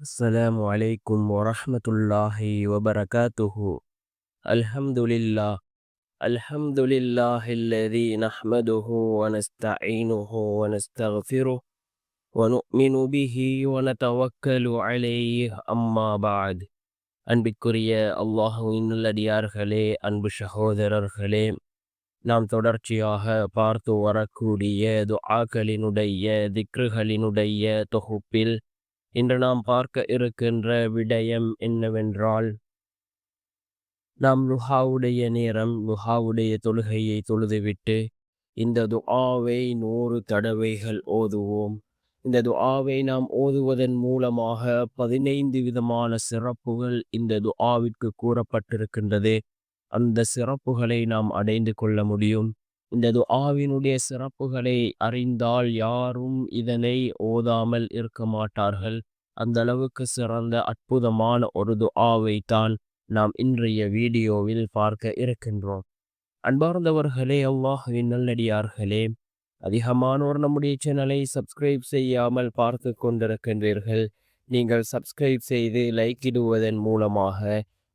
السلام عليكم ورحمة الله وبركاته الحمد لله الحمد لله الذي نحمده ونستعينه ونستغفره ونؤمن به ونتوكل عليه أما بعد அன்பிற்குரிய அல்லாஹுவின் நல்லடியார்களே அன்பு சகோதரர்களே நாம் தொடர்ச்சியாக பார்த்து வரக்கூடிய துஆக்களினுடைய திக்ருகளினுடைய தொகுப்பில் இன்று நாம் பார்க்க இருக்கின்ற விடயம் என்னவென்றால் நாம் லுஹாவுடைய நேரம் லுஹாவுடைய தொழுகையை தொழுதுவிட்டு இந்த துஆவை நூறு தடவைகள் ஓதுவோம். இந்த துஆவை நாம் ஓதுவதன் மூலமாக பதினைந்து விதமான சிறப்புகள் இந்த துஆவிற்கு கூறப்பட்டிருக்கின்றது. அந்த சிறப்புகளை நாம் அடைந்து கொள்ள முடியும். இந்த துஆவினுடைய சிறப்புகளை அறிந்தால் யாரும் இதனை ஓதாமல் இருக்க மாட்டார்கள். அந்த அளவுக்கு சிறந்த அற்புதமான ஒரு துஆவை தான் நாம் இன்றைய வீடியோவில் பார்க்க இருக்கின்றோம். அன்பார்ந்தவர்களே அல்லாஹுவின் நல்லடியார்களே அதிகமானோர் நம்முடைய சேனலை சப்ஸ்கிரைப் செய்யாமல் பார்த்து கொண்டிருக்கின்றீர்கள். நீங்கள் சப்ஸ்கிரைப் செய்து லைக் இடுவதன் மூலமாக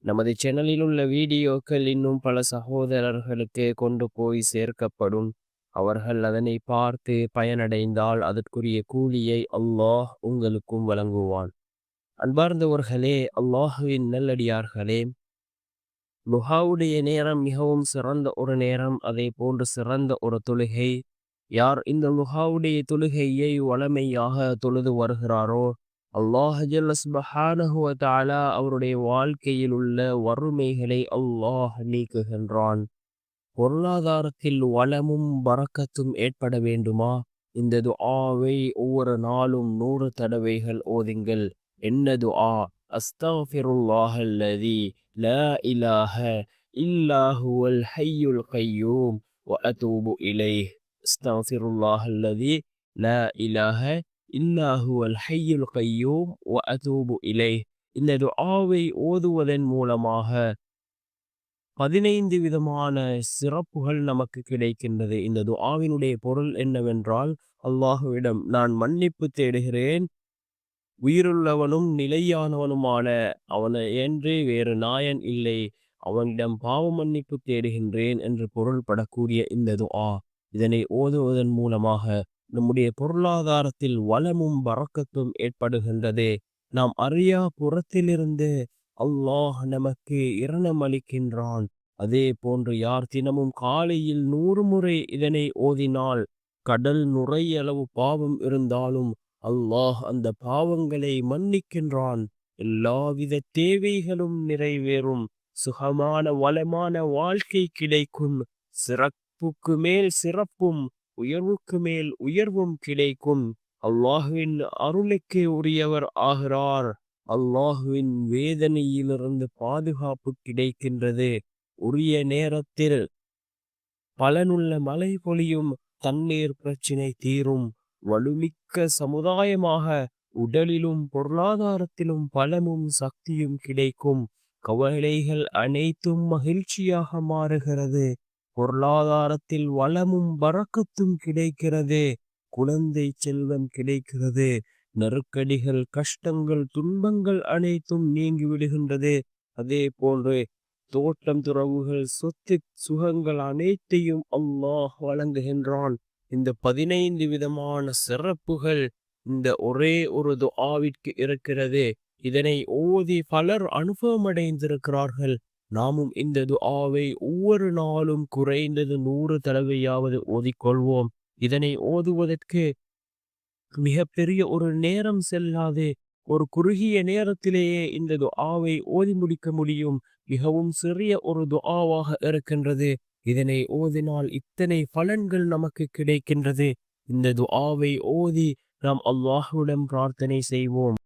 நமது சேனலில் உள்ள வீடியோக்கள் இன்னும் பல சகோதரர்களுக்கு கொண்டு போய் சேர்க்கப்படும். அவர்கள் அதனை பார்த்து பயனடைந்தால் அதற்குரிய கூலியை அல்லாஹ் உங்களுக்கும் வழங்குவான். அன்பார்ந்தவர்களே அல்லாஹுவின் நல்லடியார்களே லுஹாவுடைய நேரம் மிகவும் சிறந்த ஒரு நேரம். அதே போன்று சிறந்த ஒரு தொழுகை. யார் இந்த லுஹாவுடைய தொழுகையை வளமையாக தொழுது வருகிறாரோ அல்லாஹ் அல்லாஹல்லானா அவருடைய வாழ்க்கையில் உள்ள வறுமைகளை அல்லாஹ் நீக்குகின்றான். பொருளாதாரத்தில் வளமும் வரக்கத்தும் ஏற்பட வேண்டுமா? இந்த துஆவை ஒவ்வொரு நாளும் நூறு தடவைகள் ஓதுங்கள். என்ன துஆ? அஸ்தஃபிருல்லாஹல்லதி லா இலாஹ இல்லாஹுவல் ஹையுல் ஹையூம் கையூம் வஅதூபு இலைஹ். அஸ்தஃபிருல்லாஹல்லதி ல இலாஹ இல்லாஹுவல் ஹையுல் கையோ ஒ அதூபு இலை இந்த துஆவை ஓதுவதன் மூலமாக பதினைந்து விதமான சிறப்புகள் நமக்கு கிடைக்கின்றது. இந்த துஆவினுடைய பொருள் என்னவென்றால் அல்லாஹுவிடம் நான் மன்னிப்பு தேடுகிறேன். உயிருள்ளவனும் நிலையானவனுமான அவனை என்றே வேறு நாயன் இல்லை. அவனிடம் பாவ மன்னிப்பு தேடுகின்றேன் என்று பொருள்படக்கூடிய இந்த துஆ இதனை ஓதுவதன் மூலமாக நம்முடைய பொருளாதாரத்தில் வளமும் வரக்கத்தும் ஏற்படுகின்றது. நாம் அறியா புறத்திலிருந்து அல்லாஹ் நமக்கு இரணம் அளிக்கின்றான். அதே போன்று யார் தினமும் காலையில் நூறு முறை இதனை ஓதினால் கடல் நுரையளவு பாவம் இருந்தாலும் அல்லாஹ் அந்த பாவங்களை மன்னிக்கின்றான். எல்லாவித தேவைகளும் நிறைவேறும். சுகமான வளமான வாழ்க்கை கிடைக்கும். சிறப்புக்கு மேல் சிறப்பும் உயர்வுக்கு மேல் உயர்வும் கிடைக்கும். அல்லாஹுவின் அருளுக்கு உரியவர் ஆகிறார். அல்லாஹுவின் வேதனையிலிருந்து பாதுகாப்பு கிடைக்கின்றது. உரிய நேரத்தில் பலனுள்ள மழை பொழியும் தண்ணீர் பிரச்சினை தீரும். வலுமிக்க சமுதாயமாக உடலிலும் பொருளாதாரத்திலும் பலமும் சக்தியும் கிடைக்கும். கவலைகள் அனைத்தும் மகிழ்ச்சியாக மாறுகிறது. பொருளாதாரத்தில் வளமும் வரக்கத்தும் கிடைக்கிறது. குழந்தை செல்வம் கிடைக்கிறது. நெருக்கடிகள் கஷ்டங்கள் துன்பங்கள் அனைத்தும் நீங்கி விடுகின்றது. அதே போன்று தோட்டம் துறவுகள் சொத்து சுகங்கள் அனைத்தையும் அல்லாஹ் வழங்குகின்றான். இந்த பதினைந்து விதமான சிறப்புகள் இந்த ஒரே ஒரு துஆவிற்கு இருக்கிறது. இதனை ஓதி பலர் அனுபவமடைந்திருக்கிறார்கள். நாமும் இந்த துஆவை ஒவ்வொரு நாளும் குறைந்தது நூறு தடவையாவது ஓதிக்கொள்வோம். இதனை ஓதுவதற்கு மிகப்பெரிய ஒரு நேரம் செல்லாது. ஒரு குறுகிய நேரத்திலேயே இந்த துஆவை ஓதி முடிக்க முடியும். மிகவும் சிறிய ஒரு துஆவாக இருக்கின்றது. இதனை ஓதினால் இத்தனை பலன்கள் நமக்கு கிடைக்கின்றது. இந்த துஆவை ஓதி நாம் அல்லாஹுடன் பிரார்த்தனை செய்வோம்.